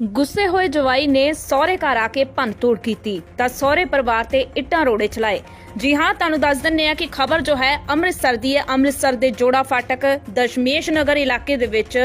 ਗੁੱਸੇ ਹੋਏ ਜਵਾਈ ਨੇ ਸਹੁਰੇ ਘਰ ਆ ਕੇ ਭੰਨਤੋੜ ਕੀਤੀ ਤਾਂ ਸਹੁਰੇ ਪਰਿਵਾਰ ਤੇ ਇੱਟਾਂ ਰੋੜੇ ਚਲਾਏ। ਜੀ ਹਾਂ, ਤੁਹਾਨੂੰ ਦੱਸ ਦਿੰਨੇ ਆ ਕਿ ਖਬਰ ਜੋ ਹੈ ਅੰਮ੍ਰਿਤਸਰ ਦੀ ਹੈ। ਅੰਮ੍ਰਿਤਸਰ ਦੇ ਜੋੜਾ ਫਾਟਕ ਦਸ਼ਮੇਸ਼ ਨਗਰ ਇਲਾਕੇ ਦੇ ਵਿੱਚ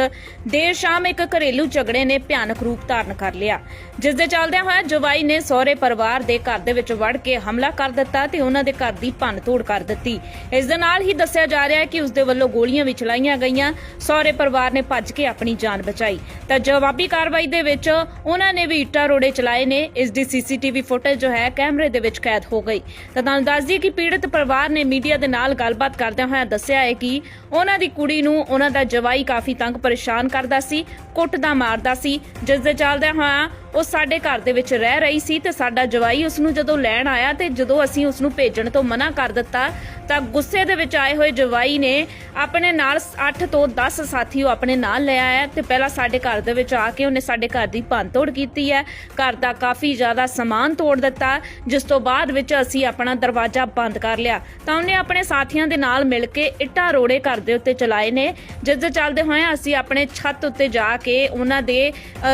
ਦੇਰ ਸ਼ਾਮ ਇੱਕ ਘਰੇਲੂ ਝਗੜੇ ਨੇ ਭਿਆਨਕ ਰੂਪ ਧਾਰਨ ਕਰ ਲਿਆ। ਜਿਸ ਦੇ ਚੱਲਦਿਆਂ ਹੋਇਆ ਜਵਾਈ ਨੇ ਸਹੁਰੇ ਪਰਿਵਾਰ ਦੇ ਘਰ ਦੇ ਵਿੱਚ ਵੜ ਕੇ ਹਮਲਾ ਕਰ ਦਿੱਤਾ ਤੇ ਉਹਨਾਂ ਦੇ ਘਰ ਦੀ ਭੰਨ ਤੋੜ ਕਰ ਦਿੱਤੀ। ਇਸ ਦੇ ਨਾਲ ਹੀ ਦੱਸਿਆ ਜਾ ਰਿਹਾ ਹੈ ਕਿ ਉਸ ਦੇ ਵੱਲੋਂ ਗੋਲੀਆਂ ਵੀ ਚਲਾਈਆਂ ਗਈਆਂ। ਸਹੁਰੇ ਪਰਿਵਾਰ ਨੇ ਭੱਜ ਕੇ ਆਪਣੀ ਜਾਨ ਬਚਾਈ। ਤਾਂ ਜਵਾਬੀ ਕਾਰਵਾਈ ਦੇ ਵਿੱਚ ਉਹਨਾਂ ਨੇ ਵੀ ਇੱਟਾਂ ਰੋੜੇ ਚਲਾਏ ਨੇ। ਇਸ ਦੀ ਸੀਸੀਟੀਵੀ ਫੁਟੇਜ ਜੋ ਹੈ ਕੈਮਰੇ ਦੇ ਵਿੱਚ ਕੈਦ ਹੋ ਗਈ। ਤਾਂ ਤੁਹਾਨੂੰ ਦੱਸ ਕਿ ਪੀੜਤ ਪਰਿਵਾਰ ਨੇ ਮੀਡੀਆ ਦੇ ਨਾਲ ਗੱਲਬਾਤ ਕਰਦਿਆਂ ਹੋਇਆਂ ਦੱਸਿਆ ਹੈ ਕਿ ਉਹਨਾਂ ਦੀ ਕੁੜੀ ਨੂੰ ਉਹਨਾਂ ਦਾ ਜਵਾਈ ਕਾਫੀ ਤੰਗ ਪਰੇਸ਼ਾਨ ਕਰਦਾ ਸੀ ਕੁੱਟਦਾ ਮਾਰਦਾ ਸੀ। ਜਿਸ ਦੇ ਚੱਲਦਿਆਂ ਹੋਇਆਂ ਉਹ ਸਾਡੇ ਘਰ ਦੇ ਵਿੱਚ ਰਹਿ ਰਹੀ ਸੀ ਤੇ ਸਾਡਾ ਜਵਾਈ ਉਸ ਨੂੰ ਜਦੋਂ ਲੈਣ ਆਇਆ ਤੇ ਜਦੋਂ ਅਸੀਂ ਉਸ ਨੂੰ ਭੇਜਣ ਤੋਂ ਮਨਾ ਕਰ ਦਿੱਤਾ ਤਾਂ ਗੁੱਸੇ ਦੇ ਵਿੱਚ ਆਏ ਹੋਏ ਜਵਾਈ ਨੇ ਆਪਣੇ ਨਾਲ 8 ਤੋਂ 10 ਸਾਥੀ ਉਹ ਆਪਣੇ ਨਾਲ ਲੈ ਆਇਆ ਤੇ ਪਹਿਲਾਂ ਸਾਡੇ ਘਰ ਦੇ ਵਿੱਚ ਆ ਕੇ ਉਹਨੇ ਸਾਡੇ ਘਰ ਦੀ ਭੰਨਤੋੜ ਕੀਤੀ ਹੈ। ਘਰ ਦਾ ਕਾਫੀ ਜ਼ਿਆਦਾ ਸਮਾਨ ਤੋੜ ਦਿੱਤਾ। ਜਿਸ ਤੋਂ ਬਾਅਦ ਵਿੱਚ ਅਸੀਂ ਆਪਣਾ ਦਰਵਾਜ਼ਾ ਬੰਦ ਕਰ ਲਿਆ। ਤਾਂ ਉਹਨੇ ਆਪਣੇ ਸਾਥੀਆਂ ਦੇ ਨਾਲ ਮਿਲ ਕੇ ਇੱਟਾਂ ਰੋੜੇ ਘਰ ਦੇ ਉੱਤੇ ਚਲਾਏ ਨੇ। ਜਿਸ ਦੇ ਚੱਲਦੇ ਹੋਏ ਅਸੀਂ ਆਪਣੇ ਛੱਤ ਉੱਤੇ ਜਾ ਕੇ ਉਹਨਾਂ ਦੇ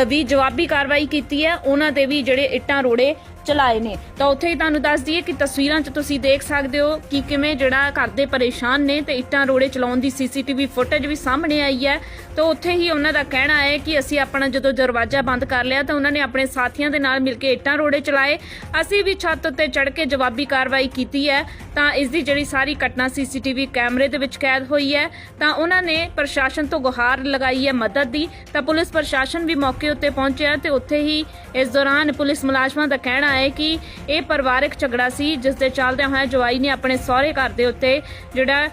ਵੀ ਜਵਾਬੀ ਕਾਰਵਾਈ ਕੀਤੀ ਹੈ। ਉਹਨਾਂ ਦੇ ਵੀ ਜਿਹੜੇ ਇੱਟਾਂ ਰੋੜੇ ਚਲਾਏ ਨੇ। ਤਾਂ ਉੱਥੇ ਹੀ ਤੁਹਾਨੂੰ ਦੱਸ ਦਈਏ ਕਿ ਤਸਵੀਰਾਂ 'ਚ ਤੁਸੀਂ ਦੇਖ ਸਕਦੇ ਹੋ ਕਿ ਕਿਵੇਂ ਜਿਹੜਾ ਘਰ ਦੇ ਪਰੇਸ਼ਾਨ ਨੇ ਤੇ ਇੱਟਾਂ ਰੋੜੇ ਚਲਾਉਣ ਦੀ ਸੀਸੀਟੀਵੀ ਫੁਟੇਜ ਵੀ ਸਾਹਮਣੇ ਆਈ ਹੈ। ਤਾਂ ਉੱਥੇ ਹੀ ਉਹਨਾਂ ਦਾ ਕਹਿਣਾ ਹੈ ਕਿ ਅਸੀਂ ਆਪਣਾ ਜਦੋਂ ਦਰਵਾਜ਼ਾ ਬੰਦ ਕਰ ਲਿਆ ਤਾਂ ਉਹਨਾਂ ਨੇ ਆਪਣੇ ਸਾਥੀਆਂ ਦੇ ਨਾਲ ਮਿਲ ਕੇ ਇੱਟਾਂ ਰੋੜੇ ਚਲਾਏ। ਅਸੀਂ ਵੀ ਛੱਤ ਉੱਤੇ ਚੜ ਕੇ ਜਵਾਬੀ ਕਾਰਵਾਈ ਕੀਤੀ ਹੈ। ਤਾਂ ਇਸ ਦੀ ਜਿਹੜੀ ਸਾਰੀ ਘਟਨਾ ਸੀਸੀਟੀਵੀ ਕੈਮਰੇ ਦੇ ਵਿੱਚ ਕੈਦ ਹੋਈ ਹੈ। ਤਾਂ ਉਹਨਾਂ ਨੇ ਪ੍ਰਸ਼ਾਸਨ ਤੋਂ ਗੁਹਾਰ ਲਗਾਈ ਹੈ ਮਦਦ ਦੀ। ਤਾਂ ਪੁਲਿਸ ਪ੍ਰਸ਼ਾਸਨ ਵੀ ਮੌਕੇ ਉੱਤੇ ਪਹੁੰਚਿਆ ਤੇ ਉੱਥੇ ਹੀ ਇਸ ਦੌਰਾਨ ਪੁਲਿਸ ਮੁਲਾਜ਼ਮਾਂ ਦਾ ਕਹਿਣਾ ਹੈ ਕਿ ਇਹ ਪਰਿਵਾਰਕ ਝਗੜਾ ਸੀ, ਜਿਸ ਦੇ ਚੱਲਦਿਆਂ ਹੋਇਆ ਜਵਾਈ ਨੇ ਆਪਣੇ ਸਹੁਰੇ ਘਰ ਦੇ ਉੱਤੇ ਜਿਹੜਾ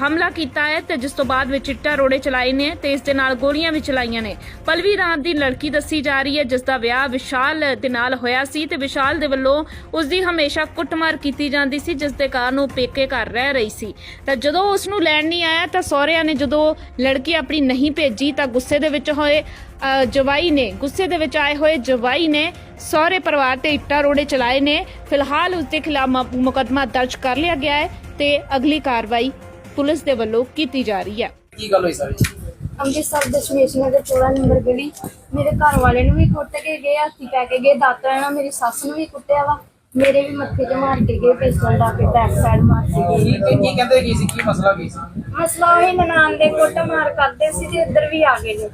ਹਮਲਾ ਕੀਤਾ ਹੈ ਤੇ ਜਿਸ ਤੋਂ ਬਾਅਦ ਵਿੱਚ ਇੱਟਾਂ ਰੋੜੇ ਚਲਾਏ ਨੇ ਤੇ ਇਸ ਦੇ ਨਾਲ ਗੋਲੀਆਂ ਵੀ ਚਲਾਈਆਂ ਨੇ। ਪਲਵੀ ਰਾਮ ਦੀ ਲੜਕੀ ਦੱਸੀ ਜਾ ਰਹੀ ਹੈ, ਜਿਸ ਦਾ ਵਿਆਹ ਵਿਸ਼ਾਲ ਦੇ ਨਾਲ ਹੋਇਆ ਸੀ ਤੇ ਵਿਸ਼ਾਲ ਦੇ ਵੱਲੋਂ ਉਸ ਦੀ ਹਮੇਸ਼ਾ ਕੁੱਟਮਾਰ ਕੀਤੀ ਜਾਂਦੀ ਸੀ, ਜਿਸ ਦੇ ਕਾਰਨ ਉਹ ਪੇਕੇ ਘਰ ਰਹਿ ਰਹੀ ਸੀ। ਤਾਂ ਜਦੋਂ ਉਸ ਨੂੰ ਲੈਣ ਨਹੀਂ ਆਇਆ ਤਾਂ ਸਹੁਰਿਆਂ ਨੇ ਜਦੋਂ ਲੜਕੀ ਆਪਣੀ ਨਹੀਂ ਭੇਜੀ ਤਾਂ ਗੁੱਸੇ ਦੇ ਵਿੱਚ ਹੋਏ। ਜਵਾਈ ਨੇ ਗੁੱਸੇ ਦੇ ਵਿੱਚ ਆਏ ਹੋਏ ਜਵਾਈ ਨੇ ਸਹੁਰੇ ਪਰਿਵਾਰ ਤੇ ਇੱਟਾਂ ਰੋੜੇ ਚਲਾਏ ਨੇ। ਫਿਲਹਾਲ ਉਸ ਦੇ ਖਿਲਾਫ ਮੁਕੱਦਮਾ ਦਰਜ ਕਰ ਲਿਆ ਗਿਆ ਹੈ ਤੇ ਅਗਲੀ ਕਾਰਵਾਈ ਪੁਲਿਸ ਦੇ ਵੱਲੋਂ ਕੀਤੀ ਜਾ ਰਹੀ ਹੈ। ਕੀ ਗੱਲ ਹੋਈ ਸਰ? ਅੰਮ੍ਰਿਤਸਰ ਦਸ਼ਮੇਸ਼ ਨਗਰ 14 ਨੰਬਰ ਗਲੀ। ਮੇਰੇ ਘਰ ਵਾਲੇ ਨੂੰ ਵੀ ਕੁੱਟ ਕੇ ਗਏ ਹੱਥੀ ਪੈ ਕੇ ਗਏ ਦਾਤਰਾ ਨਾਲ ਮੇਰੀ ਸੱਸ ਨੂੰ ਵੀ ਕੁੱਟਿਆ ਵਾ। ਮੇਰੇ ਵੀ ਮੱਥੇ 'ਚ ਮਾਰ ਕੇ ਗਏ ਪਿਸਤਲ ਲਾ ਕੇ ਬੈਕ ਸਾਈਡ ਮਾਰ ਕੇ ਕੀ ਗਏ। ਕੀ ਕੀ ਕਹਿੰਦੇ ਕੀ ਸੀ? ਕੀ ਮਸਲਾ ਕੀ ਸੀ? ਮਸਲਾ ਉਹ ਨਨਾਣ ਦੇ ਕੁੱਟ ਮਾਰ ਕਰਦੇ ਸੀ ਤੇ ਇੱਧਰ ਵੀ ਆ ਗਏ ਨੇ।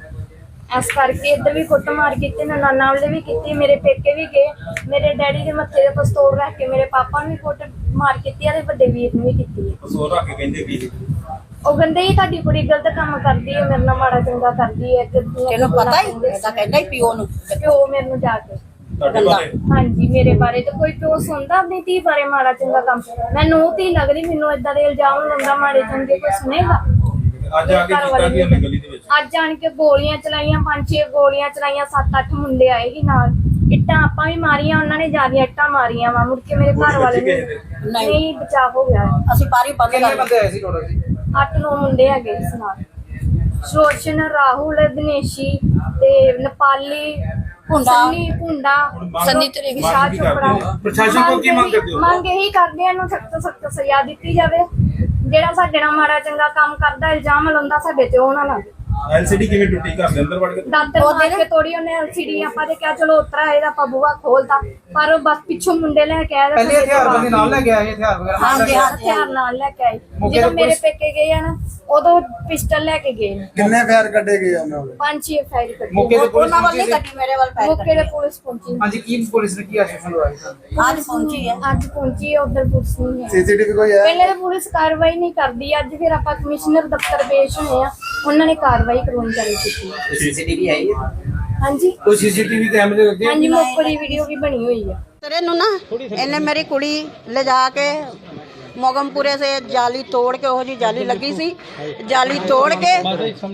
ਇਸ ਕਰਕੇ ਇੱਧਰ ਵੀ ਕੁੱਟ ਮਾਰ ਕੀਤੀ ਨਨਾਣਾ ਵਾਲੇ ਵੀ ਕੀਤੀ ਮੇਰੇ ਪੇਕੇ ਵੀ ਗਏ ਮੇਰੇ ਡੈਡੀ ਦੇ ਮੱਥੇ ਤੇ ਪਿਸਤੌਲ ਰੱਖ ਕੇ ਮੇਰੇ ਪਾਪਾ ਨੂੰ ਵੀ ਕੁੱਟ ਮਾਰ ਕੀਤੀ ਆ ਤੇ ਵੱਡੇ ਵੀਰ ਨੂੰ ਵੀ ਕੀਤੀ ਹੈ। ਰੱਖ ਕੇ ਕਹਿੰਦੇ ਕੀ ਉਹ ਕਹਿੰਦੇ ਹੀ ਤੁਹਾਡੀ ਕੁੜੀ ਗਲਤ ਕੰਮ ਕਰਦੀ ਹੈ ਮੇਰੇ ਨਾਲ ਮਾੜਾ ਚੰਗਾ ਕਰਦੀ ਹੈ ਕਿ ਤੈਨੂੰ ਪਤਾ ਹੀ ਇਹ ਤਾਂ ਕਹਿੰਦਾ ਹੀ ਪਿਓ ਨੂੰ। ਪਿਓ ਮੇਰੇ ਨੂੰ ਜਾ ਕੇ। ਤੁਹਾਡੇ ਬਾਰੇ? ਹਾਂਜੀ ਮੇਰੇ ਬਾਰੇ ਤੇ ਕੋਈ ਪਿਓ ਸੁਣਦਾ ਆਪਣੀ ਧੀ ਬਾਰੇ ਮਾੜਾ ਚੰਗਾ ਕੰਮ। ਮੈਨੂੰ ਉਹ ਧੀ ਲੱਗਦੀ ਮੈਨੂੰ ਇਦਾਂ ਦੇ ਇਲਜ਼ਾਮ ਲਾਉਂਦਾ ਮਾੜੇ ਚੰਗੇ ਕੋਈ ਸੁਣੇਗਾ? ਅੱਜ ਆ ਕੇ ਕੀਤਾ ਕੀ ਉਹਨੇ ਗਲੀ ਦੇ ਵਿੱਚ? ਅੱਜ ਆਣ ਕੇ ਗੋਲੀਆਂ ਚਲਾਈਆਂ ਪੰਜ ਛੇ ਗੋਲੀਆਂ ਚਲਾਈਆਂ ਸੱਤ ਅੱਠ ਮੁੰਡੇ ਆਏ ਸੀ ਨਾਲ। ਇੱਟਾਂ ਆਪਾਂ ਵੀ ਮਾਰੀਆਂ ਉਹਨਾਂ ਨੇ ਜ਼ਿਆਦਾ ਇੱਟਾਂ ਮਾਰੀਆਂ ਵਾ ਮੁੜ ਕੇ ਮੇਰੇ ਘਰ ਵਾਲੇ ਗਏ ਨੂੰ ਨਹੀਂ। ਨਹੀਂ। ਬਚਾ ਹੋ ਗਿਆ। ਅਸੀਂ ਪਾਰੀ ਬੰਦ ਕਿੰਨੇ ਕਰ ਬੰਦੇ ਆਏ ਸੀ ਟੋਟਲ ਜੀ ਅੱਠ ਨੌ ਮੁੰਡੇ ਹੈਗੇ ਇਸ ਨਾਲ। ਸ਼ੋਸ਼ਨ ਰਾਹੁਲ ਦਿਨੇਸ਼ੀ ਤੇ ਨੇਪਾਲੀ ਭੁੰਡਾ। ਸੰਨੀ ਭੁੰਡਾ ਸੰਨੀ ਤੇਰੇ ਵੀ ਵਿਸ਼ਾਲ ਕੀ ਕਰਦੇ ਚੋਪੜਾ? ਪ੍ਰਸ਼ਾਸਨ ਕੋਲ ਕੀ ਮੰਗ ਕਰਦੇ ਹੋ? ਮੰਗ ਇਹੀ ਕਰਦੇ ਆ ਇਹਨੂੰ ਸਖਤ ਸਖਤ ਸਜ਼ਾ ਦਿੱਤੀ ਜਾਵੇ। ਜਿਹੜਾ ਸਾਡੇ ਨਾਲ ਮਾੜਾ ਚੰਗਾ ਕੰਮ ਕਰਦਾ ਇਲਜ਼ਾਮ ਲਾਉਂਦਾ ਸਾਡੇ ਤੇ ਉਹ ਨਾ ਲਾਵੇ। ਐਲਸੀਡੀ ਕਿਵੇਂ ਟੁੱਟੀ? ਘਰ ਦੇ ਅੰਦਰ ਵੜ ਕੇ? ਦਾਤਰ ਮਾਰ ਕੇ ਤੋੜੀ ਉਹਨੇ ਐਲਸੀਡੀ ਆਪਾਂ ਤੇ ਕਿਹਾ ਚਲੋ ਉਤਰਾ ਇਹਦਾ ਆਪਾਂ ਬੂਹਾ ਖੋਲਤਾ ਪਰ ਉਹ ਬਸ ਪਿੱਛੋਂ ਮੁੰਡੇ ਲੈ ਕੇ ਆਏ ਪਹਿਲੇ ਹਥਿਆਰ ਬੰਦੇ ਨਾਲ ਲੈ ਕੇ ਆਏ ਹਥਿਆਰ ਵਗੈਰਾ ਨਾਲ ਲੈ ਹਾਂਜੀ ਕੇ ਆਏ? ਹਾਂ ਹਥਿਆਰ ਨਾਲ ਲੈ ਕੇ ਆਏ। ਜਦੋਂ ਮੇਰੇ ਪੇਕੇ ਗਏ ਆ ਨਾ ਉਦੋਂ ਪਿਸਟਲ ਲੈ ਕੇ ਗਏ ਕਿੰਨੇ ਫਾਇਰ ਕੱਢੇ ਗਏ ਉਹਨਾਂ ਵੱਲੋਂ? ਪੰਜ ਛੇ ਫਾਇਰ ਕੱਢੇ। ਮੌਕੇ ਤੇ ਪੁਲਿਸ ਵੱਲ ਨਹੀਂ ਕੱਢੀ ਮੇਰੇ ਵੱਲ ਪੈਰ ਮੌਕੇ ਤੇ ਪੁਲਿਸ ਪਹੁੰਚੀ। ਹਾਂਜੀ ਕੀ ਪੁਲਿਸ ਨੇ ਕੀ ਆਸ਼ਵਾਸਨ ਦਵਾਇਆ ਅੱਜ ਪਹੁੰਚੀ ਹੈ ਅੱਜ ਪਹੁੰਚੀ ਹੈ ਉਧਰ ਪੁਲਿਸ ਨਹੀਂ ਹੈ ਸੀਸੀਟੀਵੀ ਕੋਈ ਹੈ? ਪਹਿਲੇ ਤਾਂ ਪੁਲਿਸ ਕਾਰਵਾਈ ਨਹੀਂ ਕਰਦੀ ਅੱਜ ਫਿਰ ਆਪਾਂ ਕਮਿਸ਼ਨਰ ਦਫ਼ਤਰ ਪੇਸ਼ ਹੋਏ ਆ। ਉਹਨਾਂ ਨੇ ਕਾਰਵਾਈ ਕਰਵਾਉਣੀ ਚਾਲੂ ਕੀਤੀ। ਹੈ ਸੀਸੀਟੀਵੀ ਆਈ ਹੈ? ਹਾਂਜੀ। ਕੋਈ ਸੀਸੀਟੀਵੀ ਕੈਮਰੇ ਲੱਗੇ ਹਾਂਜੀ ਮੋਕੜੀ ਵੀਡੀਓ ਵੀ ਬਣੀ ਹੋਈ ਆ। ਤੇਰੇ ਨੂੰ ਨਾ ਇਹਨੇ ਮੇਰੀ ਕੁੜੀ ਲਿਜਾ ਕੇ ਮੋਗਮਪੁਰੇ ਸੇ ਜਾਲੀ ਤੋੜ ਕੇ ਉਹ ਜੀ ਜਾਲੀ ਲੱਗੀ ਸੀ। ਜਾਲੀ ਤੋੜ ਕੇ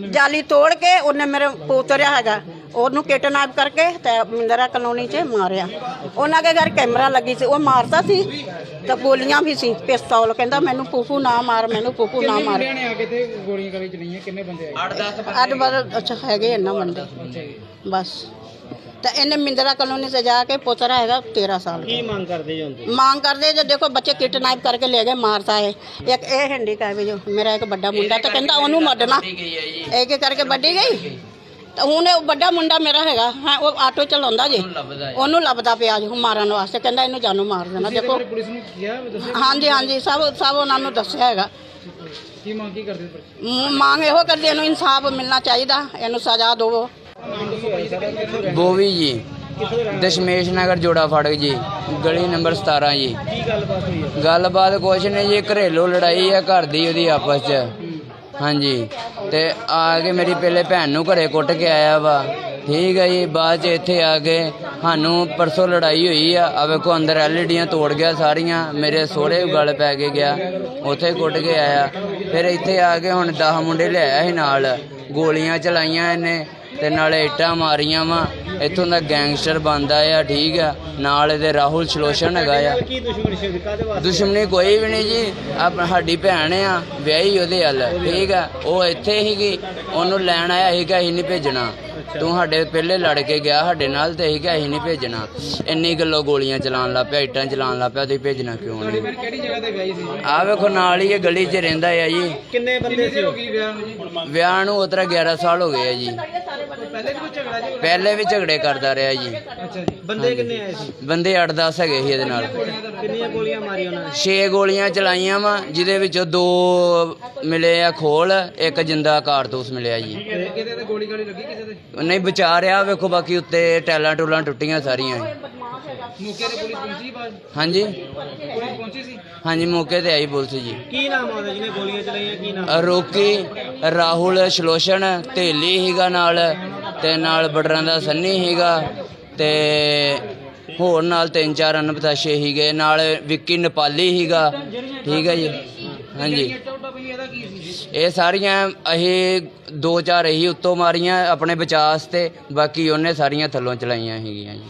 ਜਾਲੀ ਤੋੜ ਕੇ ਉਹਨੇ ਮੇਰੇ ਪੋਤਰਿਆ ਹੈਗਾ। ਉਹਨੂੰ ਕਿਡਨੈਪ ਕਰਕੇ ਤੇ ਮਿੰਦਰਾ ਕਲੋਨੀ 'ਚ ਮਾਰਿਆ। ਉਹਨਾਂ ਦੇ ਘਰ ਕੈਮਰਾ ਲੱਗੀ ਸੀ ਉਹ ਮਾਰਦਾ ਸੀ ਤੇ ਗੋਲੀਆਂ ਵੀ ਸੀ ਪਿਸਤੌਲ। ਕਹਿੰਦਾ ਮੈਨੂੰ ਫੂਫੂ ਨਾ ਮਾਰ ਮੈਨੂੰ ਫੂਫੂ ਨਾ ਮਾਰ। ਨੇ ਆ ਕੇ ਤੇ ਗੋਲੀਆਂ ਕਰੀ ਚਲਾਈਆਂ ਕਿੰਨੇ ਬੰਦੇ ਆਏ? ਅੱਜ ਬਸ ਅੱਛਾ ਹੈਗੇ ਇਹਨਾਂ ਬੰਦੇ। ਬਸ। ਤੇ ਇਹਨੇ ਮਿੰਦਰਾ ਕਲੋਨੀ ਸੇ ਜਾ ਕੇ ਪੋਤਰਾ ਹੈਗਾ 13 ਸਾਲ ਕੀ ਮੰਗ ਕਰਦੇ ਜਾਂਦੇ ਮੰਗ ਕਰਦੇ ਜੇ ਦੇਖੋ ਬੱਚੇ ਕਿਡਨੈਪ ਕਰਕੇ ਲੈ ਗਏ ਮਾਰਤਾ ਹੈ ਇੱਕ ਇਹ ਹੈਂਡੀਕੈਪ ਹੈ ਜੋ ਮੇਰਾ ਇੱਕ ਵੱਡਾ ਮੁੰਡਾ ਤਾਂ ਕਹਿੰਦਾ ਉਹਨੂੰ ਮੱਡਣਾ ਇੱਕ ਇੱਕ ਕਰਕੇ ਵੱਡੀ ਗਈ? ਤਾਂ ਹੁਣ ਉਹ ਵੱਡਾ ਮੁੰਡਾ ਮੇਰਾ ਹੈਗਾ ਹਾਂ ਉਹ ਆਟੋ ਚਲਾਉਂਦਾ ਜੀ। ਉਹਨੂੰ ਲੱਭਦਾ ਪਿਆ ਜੀ ਮਾਰਨ ਵਾਸਤੇ। ਕਹਿੰਦਾ ਇਹਨੂੰ ਜਾਨੋਂ ਮਾਰ ਦੇਣਾ। ਦੇਖੋ। ਪੁਲਿਸ ਨੂੰ ਕਿਹਾ? ਹਾਂਜੀ ਹਾਂਜੀ ਸਭ ਸਭ ਉਹਨਾਂ ਨੂੰ ਦੱਸਿਆ ਹੈਗਾ। ਕੀ ਮੰਗ ਕੀ ਕਰਦੇ ਹੋ ਮੰਗ ਇਹੋ ਕਰਦੇ ਇਹਨੂੰ ਇਨਸਾਫ ਮਿਲਣਾ ਚਾਹੀਦਾ ਇਹਨੂੰ ਸਜ਼ਾ ਦਿਓ ਬੋਵੀ ਜੀ ਦਸ਼ਮੇਸ਼ ਨਗਰ ਜੋੜਾ ਫਾਟਕ ਜੀ ਗਲੀ ਨੰਬਰ 17 ਜੀ। ਕੀ ਗੱਲਬਾਤ ਹੋਈ ਹੈ ਗੱਲਬਾਤ ਕੁਛ ਨਹੀਂ ਜੀ ਘਰੇਲੂ ਲੜਾਈ ਆ ਘਰ ਦੀ ਉਹਦੀ ਆਪਸ 'ਚ। ਹਾਂਜੀ। ਤੇ ਆ ਕੇ ਮੇਰੀ ਪਹਿਲੇ ਭੈਣ ਨੂੰ ਘਰੇ ਕੁੱਟ ਕੇ ਆਇਆ ਵਾ। ਠੀਕ ਹੈ ਜੀ, ਬਾਅਦ 'ਚ ਇੱਥੇ ਆ ਕੇ ਸਾਨੂੰ ਪਰਸੋਂ ਲੜਾਈ ਹੋਈ ਆ। ਆ ਵੇਖੋ ਅੰਦਰ ਐਲਈਡੀਆਂ ਤੋੜ ਗਿਆ ਸਾਰੀਆਂ, ਮੇਰੇ ਸੋਹਰੇ ਗਲ ਪੈ ਕੇ ਗਿਆ, ਉੱਥੇ ਕੁੱਟ ਕੇ ਆਇਆ। ਫਿਰ ਇੱਥੇ ਆ ਕੇ ਹੁਣ 10 ਮੁੰਡੇ ਲਿਆਇਆ ਸੀ ਨਾਲ, ਗੋਲੀਆਂ ਚਲਾਈਆਂ ਇਹਨੇ। ਤੇ ਨਾਲੇ ਇੱਟਾਂ ਮਾਰੀਆਂ ਵਾ। ਇੱਥੋਂ ਦਾ ਗੈਂਗਸਟਰ ਬੰਦਾ ਆ ਠੀਕ ਆ। ਨਾਲ ਇਹਦੇ ਰਾਹੁਲ ਸ਼ਲੋਸ਼ਣ ਹੈਗਾ ਆ। ਕੀ ਦੁਸ਼ਮਣੀ ਸੀ? ਕਾਦੇ ਵਾਸਤੇ? ਦੁਸ਼ਮਣੀ ਕੋਈ ਵੀ ਨਹੀਂ ਜੀ। ਆਪ ਸਾਡੀ ਭੈਣ ਆ ਵਿਆਹੀ ਉਹਦੇ ਹੱਲ ਠੀਕ ਆ। ਉਹ ਇੱਥੇ ਹੀਗੀ ਉਹਨੂੰ ਲੈਣ ਆਇਆ ਸੀਗਾ ਅਸੀਂ ਨਹੀਂ ਭੇਜਣਾ। ਤੂੰ ਸਾਡੇ ਪਹਿਲੇ ਲੜ ਕੇ ਗਿਆ ਸਾਡੇ ਨਾਲ ਤੇ ਕਿਹਾ ਅਸੀਂ ਨਹੀਂ ਭੇਜਣਾ। ਇੰਨੀ ਗੱਲੋਂ ਗੋਲੀਆਂ ਚਲਾਉਣ ਲੱਗ ਪਿਆ ਇੱਟਾਂ ਚਲਾਉਣ ਲੱਗ ਪਿਆ ਤੁਸੀਂ ਭੇਜਣਾ ਕਿਉਂ ਨਹੀਂ? ਕਿਹੜੀ ਜਗ੍ਹਾ ਤੇ ਵਿਆਹੀ ਸੀ? ਆ ਵੇਖੋ ਨਾਲ ਹੀ ਇਹ ਗਲੀ 'ਚ ਰਹਿੰਦਾ ਆ ਜੀ। ਕਿੰਨੇ ਬੰਦੇ ਸੀ ਵਿਆਹ ਨੂੰ ਉਤਰਾ 11 ਸਾਲ ਹੋ ਗਏ ਆ ਜੀ। ਪਹਿਲੇ ਵੀ ਕੋਈ ਝਗੜਾ ਜੀ ਪਹਿਲੇ ਵੀ ਝਗੜੇ ਕਰਦਾ ਰਿਹਾ ਜੀ। ਅੱਛਾ ਜੀ। ਬੰਦੇ ਕਿੰਨੇ ਆਏ ਸੀ? ਬੰਦੇ 8-10 ਹੈਗੇ ਸੀ ਇਹਦੇ ਨਾਲ। ਕਿੰਨੀਆਂ ਗੋਲੀਆਂ ਮਾਰੀਆਂ ਉਹਨਾਂ ਨੇ? 6 ਗੋਲੀਆਂ ਚਲਾਈਆਂ ਵਾ ਜਿਹਦੇ ਵਿੱਚੋਂ ਦੋ ਮਿਲੇ ਆ ਖੋਲ ਇੱਕ ਜਿੰਦਾ ਕਾਰਤੂਸ ਮਿਲਿਆ ਜੀ। ਤੇ ਕਿਤੇ ਤੇ ਗੋਲੀ ਗਾਲੀ ਲੱਗੀ ਕਿਸੇ ਤੇ? ਨਹੀਂ ਬਚਾ ਰਿਹਾ ਵੇਖੋ ਬਾਕੀ ਉੱਤੇ ਟੈਲਾਂ ਟੂਲਾਂ ਟੁੱਟੀਆਂ ਸਾਰੀਆਂ ਜੀ। ਮੌਕੇ ਤੇ ਪੁਲਿਸ ਪਹੁੰਚੀ ਬਾਅਦ? ਹਾਂਜੀ। ਪੁਲਿਸ ਪਹੁੰਚੀ ਸੀ? ਹਾਂਜੀ ਮੌਕੇ ਤੇ ਆਈ ਪੁਲਿਸ ਜੀ। ਕੀ ਨਾਮ ਆਉਂਦਾ ਜਿਹਨੇ ਗੋਲੀਆਂ ਚਲਾਈਆਂ ਕੀ ਨਾਮ? ਰੋਕੀ ਰਾਹੁਲ ਸ਼ਲੋਸ਼ਣ ਢੇਲੀ ਹੀਗਾ ਨਾਲ। ਤੇ ਨਾਲ ਬਟਰਾਂ ਦਾ ਸੰਨੀ ਹੀਗਾ ਤੇ ਹੋਰ ਨਾਲ ਤਿੰਨ ਚਾਰ ਅਨਪਤਾਸ਼ੇ ਹੀਗੇ ਨਾਲ ਵਿੱਕੀ ਨੇਪਾਲੀ ਹੀਗਾ ਠੀਕ ਹੈ ਜੀ? ਹਾਂਜੀ। ਇਹ ਸਾਰੀਆਂ ਅਸੀਂ ਦੋ ਚਾਰ ਇਹੀ ਉੱਤੋਂ ਮਾਰੀਆਂ ਆਪਣੇ ਬਚਾਅ ਤੇ ਬਾਕੀ ਉਹਨੇ ਸਾਰੀਆਂ ਥੱਲੋਂ ਚਲਾਈਆਂ ਹੈਗੀਆਂ ਜੀ।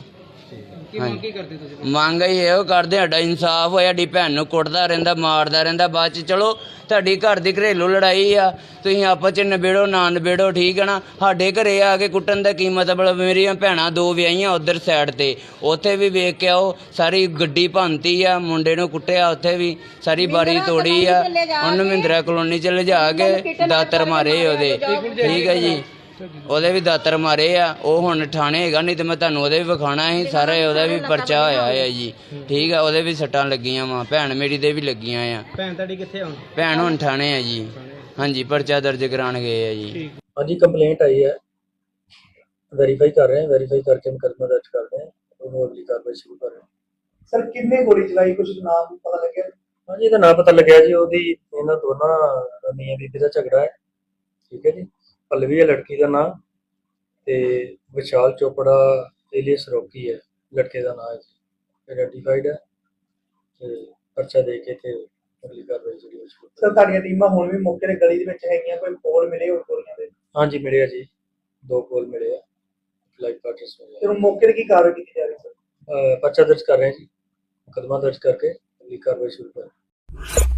ਕੀ ਮੰਗ ਕੀ ਕਰਦੇ ਤੁਸੀਂ ਮੰਗ ਹੀ ਇਹੋ ਕਰਦੇ ਸਾਡਾ ਇਨਸਾਫ ਹੋਇਆ ਸਾਡੀ ਭੈਣ ਨੂੰ ਕੁੱਟਦਾ ਰਹਿੰਦਾ ਮਾਰਦਾ ਰਹਿੰਦਾ ਬਾਅਦ ਚ ਚਲੋ ਤੁਹਾਡੀ ਘਰ ਦੀ ਘਰੇਲੂ ਲੜਾਈ ਆ ਤੁਸੀਂ ਆਪਸ ਚ ਨਿਬੇੜੋ ਨਾ ਨਿਬੇੜੋ ਠੀਕ ਹੈ ਨਾ? ਸਾਡੇ ਘਰੇ ਆ ਕੇ ਕੁੱਟਣ ਦਾ ਕੀ ਮਤਲਬ ਮੇਰੀਆਂ ਭੈਣਾਂ ਦੋ ਵਿਆਹੀਆਂ ਉਧਰ ਸਾਈਡ ਤੇ ਉੱਥੇ ਵੀ ਵੇਖ ਕੇ ਆਓ ਸਾਰੀ ਗੱਡੀ ਭੰਨਤੀ ਆ ਮੁੰਡੇ ਨੂੰ ਕੁੱਟਿਆ ਉੱਥੇ ਵੀ ਸਾਰੀ ਬਾਰੀ ਤੋੜੀ ਆ ਉਹਨੂੰ ਮਹਿੰਦਰਾ ਕਲੋਨੀ ਚ ਲਿਜਾ ਕੇ ਦਾਤਰ ਮਾਰੇ ਉਹਦੇ ਠੀਕ ਹੈ ਜੀ। ਉਹਦੇ ਵੀ ਦਾਤਰ ਮਾਰੇ ਆ ਉਹ ਹੁਣ ਥਾਣੇ ਹੈਗਾ ਨਹੀਂ ਤੇ ਮੈਂ ਤੁਹਾਨੂੰ ਉਹਦੇ ਵੀ ਵਿਖਾਣਾ ਸੀ ਸਾਰਾ ਉਹਦਾ ਵੀ ਪਰਚਾ ਹੋਇਆ ਹੈ ਜੀ। ਠੀਕ ਆ ਉਹਦੇ ਵੀ ਸੱਟਾਂ ਲੱਗੀਆਂ ਵਾ ਭੈਣ ਮੇਰੀ ਦੇ ਵੀ ਲੱਗੀਆਂ ਆ। ਭੈਣ ਤੁਹਾਡੀ ਕਿੱਥੇ ਹੁਣ? ਭੈਣ ਹੁਣ ਥਾਣੇ ਆ ਜੀ। ਹਾਂਜੀ ਪਰਚਾ ਦਰਜ ਕਰਾਉਣ ਗਏ ਆ ਜੀ। ਹਾਂਜੀ ਕੰਪਲੇਂਟ ਆਈ ਹੈ। ਵੈਰੀਫਾਈ ਕਰ ਰਹੇ ਹਾਂ ਵੈਰੀਫਾਈ ਕਰਕੇ ਮੁਕੱਦਮਾ ਦਰਜ ਕਰ ਰਹੇ ਹਾਂ ਉਹਨੂੰ ਅਗਲੀ ਕਾਰਵਾਈ ਸ਼ੁਰੂ ਕਰ ਰਹੇ ਹਾਂ। ਸਰ ਕਿੰਨੇ ਗੋਲੀ ਚਲਾਈ? ਕੁਝ ਨਾਮ ਪਤਾ ਲੱਗਿਆ? ਹਾਂਜੀ ਇਹਦਾ ਨਾਂ ਪਤਾ ਲੱਗਿਆ ਜੀ ਉਹਦੀ ਇਹਨਾਂ ਦੋਨਾਂ ਮੀਆਂ ਬੀਬੀ ਦਾ ਝਗੜਾ ਹੈ। ਠੀਕ ਹੈ ਜੀ। ਪੱਲਵੀ ਹੈ ਲੜਕੀ ਦਾ ਨਾਂ ਤੇ ਵਿਸ਼ਾਲ ਚੋਪੜਾ ਏਲੀਅਸ ਰੋਕੀ ਹੈ ਲੜਕੇ ਦਾ ਨਾਂ ਹੈ। ਆਈਡੈਂਟੀਫਾਈਡ ਹੈ ਤੇ ਪਰਚਾ ਦੇ ਕੇ ਤੇ ਅਗਲੀ ਕਾਰਵਾਈ ਜਿਹੜੀ ਉਹ ਸ਼ੁਰੂ ਤੁਹਾਡੀਆਂ ਟੀਮਾਂ ਹੁਣ ਵੀ ਮੌਕੇ ਤੇ ਗਲੀ ਦੇ ਵਿੱਚ ਹੈਗੀਆਂ ਕੋਈ ਕੋਲ ਮਿਲੇ ਹੋਰ ਗੋਲੀਆਂ ਦੇ? ਹਾਂਜੀ ਮਿਲੇ ਆ ਜੀ। ਦੋ ਕੋਲ ਮਿਲੇ ਆ। ਲਾਈਵ ਪਾਰਟਿਸ ਮਿਲੇ ਫਿਰ ਉਹ ਮੌਕੇ ਤੇ ਕੀ ਕਾਰਵਾਈ ਕੀਤੀ ਜਾ ਰਹੀ ਸਰ? ਪਰਚਾ ਦਰਜ ਕਰ ਰਹੇ ਹਾਂ ਜੀ। ਮੁਕੱਦਮਾ ਦਰਜ ਕਰਕੇ ਅਗਲੀ ਕਾਰਵਾਈ ਸ਼ੁਰੂ ਕਰ ਹਾਂ।